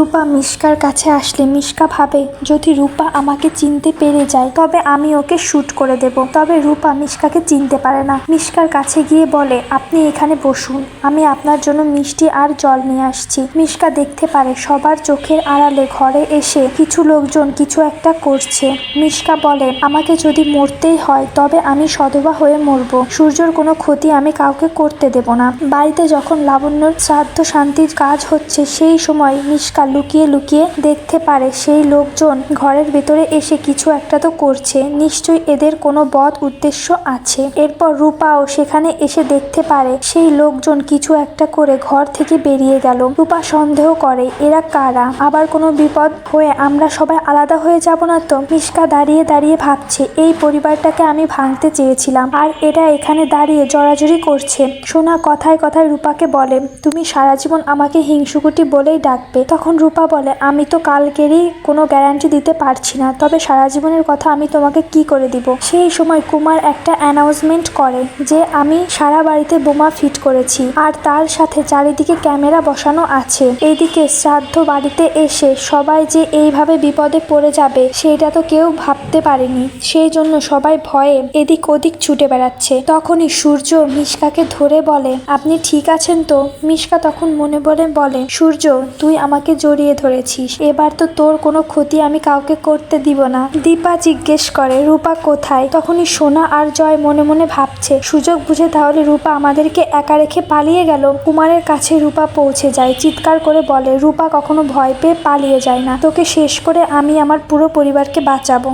রূপা মিশকার কাছে আসলে মিশকা ভাবে, যদি রূপা আমাকে চিনতে পেরে যায়, তবে আমি ওকে শ্যুট করে দেব। তবে রূপা মিশকাকে চিনতে পারে না। মিশকার কাছে গিয়ে বলে, আপনি এখানে বসুন, আমি আপনার জন্য মিষ্টি আর জল নিয়ে আসছি। মিশকা দেখতে পারে সবার চোখের আড়ালে ঘরে এসে কিছু লোকজন কিছু একটা করছে। মিশকা বলে, আমাকে যদি মরতেই হয়, তবে আমি সধবা হয়ে মরবো। সূর্যর কোনো ক্ষতি আমি কাউকে করতে দেব না। বাড়িতে যখন লাবণ্যর শ্রাদ্ধ শান্তির কাজ হচ্ছে, সেই সময় মিশকা লুকিয়ে লুকিয়ে দেখতে পারে, সেই লোকজন ঘরের ভেতরে এসে কিছু একটা তো করছে। নিশ্চয়ই এদের কোনো বদ উদ্দেশ্য আছে। এরপর রূপাও সেখানে এসে দেখতে পারে, সেই লোকজন কিছু একটা করে ঘর থেকে বেরিয়ে গেল। রূপা সন্দেহ করে, এরা কারা? আবার কোনো বিপদ হয়ে আমরা সবাই আলাদা হয়ে যাব না তো? মিশকা দাঁড়িয়ে দাঁড়িয়ে ভাবছে, এই পরিবারটাকে আমি ভাঙতে চেয়েছিলাম, আর এরা এখানে দাঁড়িয়ে জড়াজড়ি করছে। সোনা কথায় কথায় রূপাকে বলে, তুমি সারা জীবন আমাকে হিংসুকুটি বলেই ডাকবে। তখন রূপা বলে, আমি তো কালকেরই কোনো গ্যারান্টি দিতে পারছি না। তবে সারা জীবনের কথা আমি তোমাকে কি করে দিব? সেই সময় কুমার একটা অ্যানাউন্সমেন্ট করে যে, আমি সারা বাড়িতে বোমা ফিট করেছি আর তার সাথে চারিদিকে ক্যামেরা বসানো আছে। এইদিকে শ্রাদ্ধ বাড়িতে এসে সবাই যে এইভাবে বিপদে পড়ে যাবে, সেটা তো কেউ ভাবতে পারেনি। সেই জন্য সবাই ভয়ে এদিক ওদিক ছুটে বেড়াচ্ছে। তখনই সূর্য মিশকাকে ধরে বলে, আপনি ঠিক আছেন তো? মিশকা তখন মনে বলে বলে, সূর্য, তুই আমাকে জড়িয়ে ধরেছিস। এবার তো তোর কোনো ক্ষতি আমি কাউকে করতে দিব না। দীপা জিজ্ঞেস করে, রূপা কোথায়? তখনই সোনা আর জয় মনে মনে ভাবছে। সুযোগ বুঝে তাহলে রূপা আমাদেরকে একা রেখে পালিয়ে গেল। কুমারের কাছে রূপা পৌঁছে যায়। চিৎকার করে বলে, রূপা কখনো ভয় পেয়ে পালিয়ে যায় না। তোকে শেষ করে আমি আমার পুরো পরিবারকে বাঁচাবো।